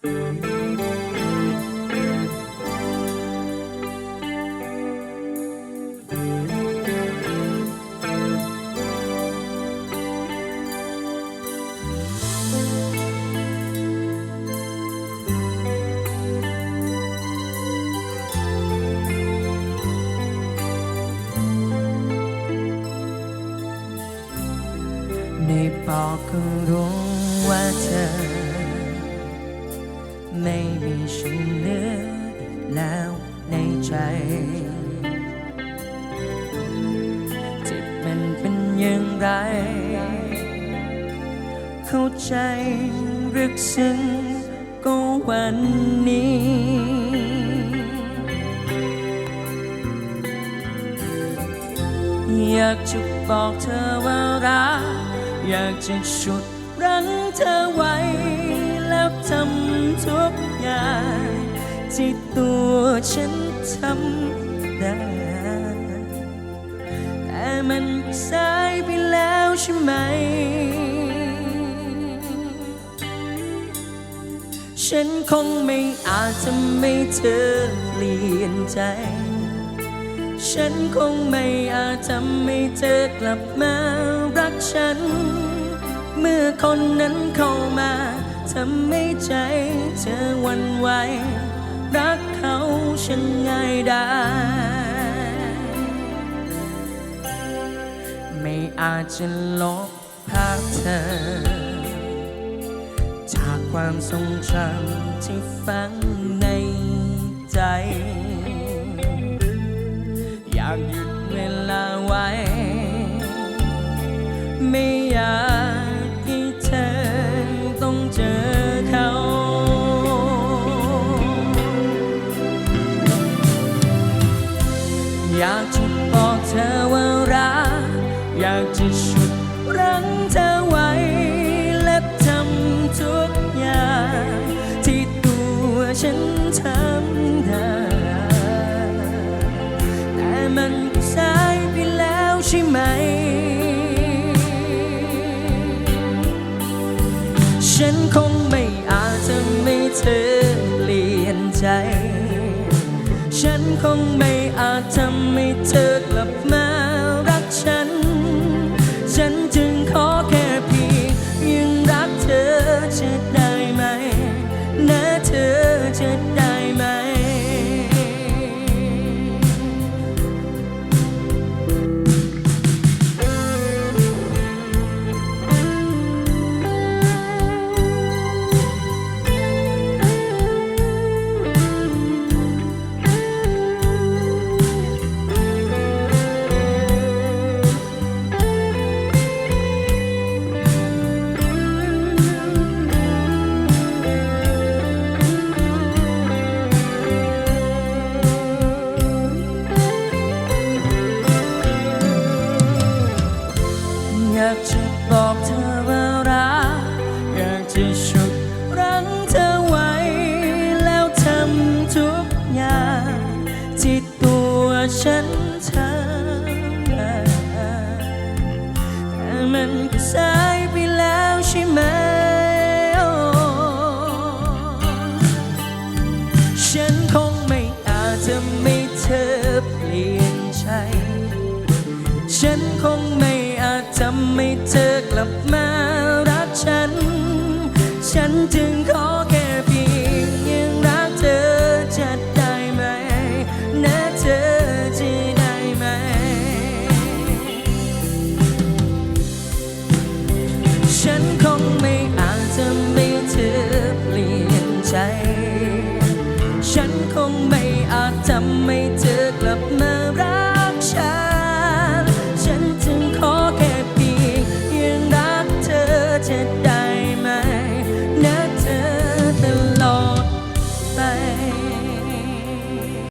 ไม่บอกก็รู้ว่าเธอ ไม่มีฉันเหลืออีกแล้วในใจ ที่มันเป็นอย่างไร เข้าใจรึกซึ้งก็วันนี้อยากจะบอกเธอว่ารัก อยากจะฉุดรั้งเธอไว้ ทุกอย่างที่ตัวฉันทำได้ แต่มันสายไปแล้วใช่ไหม ฉันคงไม่อาจทำให้เธอเปลี่ยนใจ ฉันคงไม่อาจทำให้เธอกลับมารักฉัน เมื่อคนนั้นเข้ามา ทำให้ใจเธอวันไหว รักเขาฉันง่ายได้ ไม่อาจจะลบภาพเธอ จากความทรงจำที่ฝังในใจ อยากหยุ ต้องเจอเขาอยากจะบอกเธอว่ารักอยากจะ ฉันคงไม่อาจทำให้เธอกลับมารักฉัน ฉันจึง อยากจะบอกเธอว่ารัก อยากจะฉุดรั้งเธอไว้ แล้วทำทุกอย่างที่ตัวฉันทำได้แต่มันก็สา ขอ